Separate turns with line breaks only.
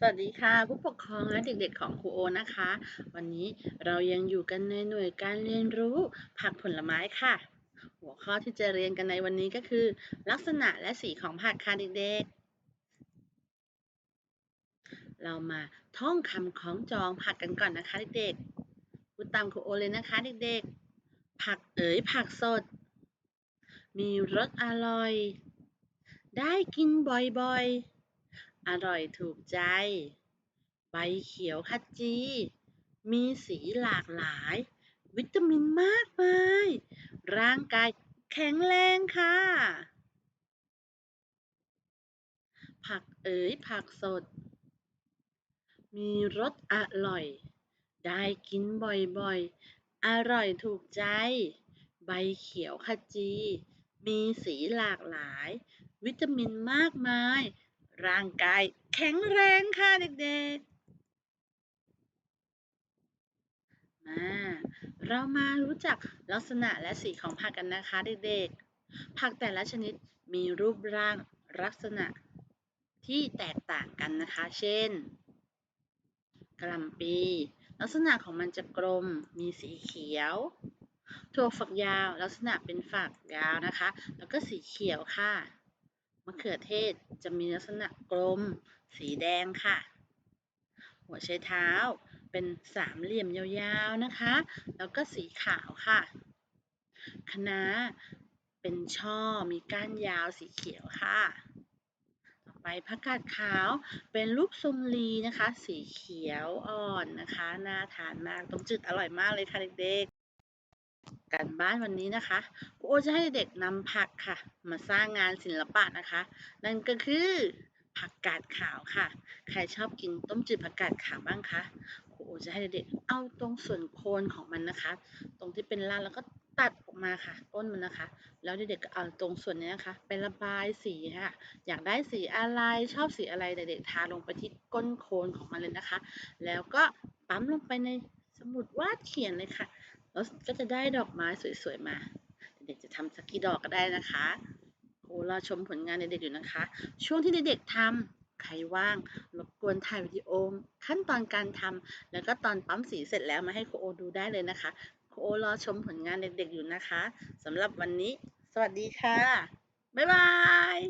สวัสดีค่ะ ผู้ปกครองและเด็กๆของครูโอนะคะ วันนี้เรายังอยู่กันในหน่วยการเรียนรู้ผักผลไม้ค่ะ หัวข้อที่จะเรียนกันในวันนี้ก็คือ ลักษณะและสีของผักค่ะเด็กๆ เรามาท่องคำคล้องจองผักกันก่อนนะคะเด็กๆพูดตามครูโอเลยนะคะเด็กๆ ผักเอ๋ยผักสด มีรสอร่อย ได้กินบ่อยๆ อร่อยถูกใจ ใบเขียวขจี มีสีหลากหลาย วิตามินมากมาย ร่างกายแข็งแรงค่ะ ผักเอ๋ยผักสด มีรสอร่อย ได้กินบ่อยๆ อร่อยถูกใจ ใบเขียวขจี มีสีหลากหลาย วิตามินมากมาย ร่างกายแข็งแรงค่ะเด็กๆมาเรามารู้จักลักษณะและสีของผักกันนะคะเด็กๆ ผักแต่ละชนิดมีรูปร่างลักษณะที่แตกต่างกันนะคะ เช่นกะหล่ำปีลักษณะของมันจะกลม มีสีเขียว ถั่วฝักยาว ลักษณะเป็นฝักยาวนะคะ แล้วก็สีเขียวค่ะ มะเขือเทศจะมีลักษณะกลม สีแดงค่ะ หัวไชเท้าเป็นสามเหลี่ยมยาวๆนะคะ แล้วก็สีขาวค่ะคะน้าเป็นช่อมีก้านยาวสีเขียวค่ะ ต่อไปผักกาดขาวเป็นรูปทรงลีนะคะ สีเขียวอ่อนนะคะ น่าทานมาก ต้มจืดอร่อยมากเลยค่ะเด็กๆ กันบ้านวันนี้นะคะครูโอจะให้เด็กนำผักค่ะ มาสร้างงานศิลปะนะคะ นั่นก็คือผักกาดขาวค่ะ ใครชอบกินต้มจืดผักกาดขาวบ้างคะครูโอจะให้เด็กเอาตรงส่วนโคนของมันนะคะ ตรงที่เป็นรากแล้วก็ตัดออกมาค่ะต้นมันนะคะ แล้วเด็กๆก็เอาตรงส่วนนี้นะคะ ไประบายสีค่ะ อยากได้สีอะไรชอบสีอะไรเด็กๆทาลงไปที่ก้นโคนของมันเลยนะคะ แล้วก็ปั๊มลงไปในสมุดวาดเขียนเลยค่ะ แล้วก็จะได้ดอกไม้สวยๆมา เด็กๆจะทำสักกี่ดอกก็ได้นะคะโอ้รอชมผลงานเด็กๆอยู่นะคะ ช่วงที่เด็กๆทำใครว่างรบกวนถ่ายวิดีโอขั้นตอนการทำแล้วก็ตอนปั๊มสีเสร็จแล้วมาให้ครูโอดูได้เลยนะคะครูโอรอชมผลงานเด็กๆอยู่นะคะสำหรับวันนี้ สวัสดีค่ะ บ๊ายบาย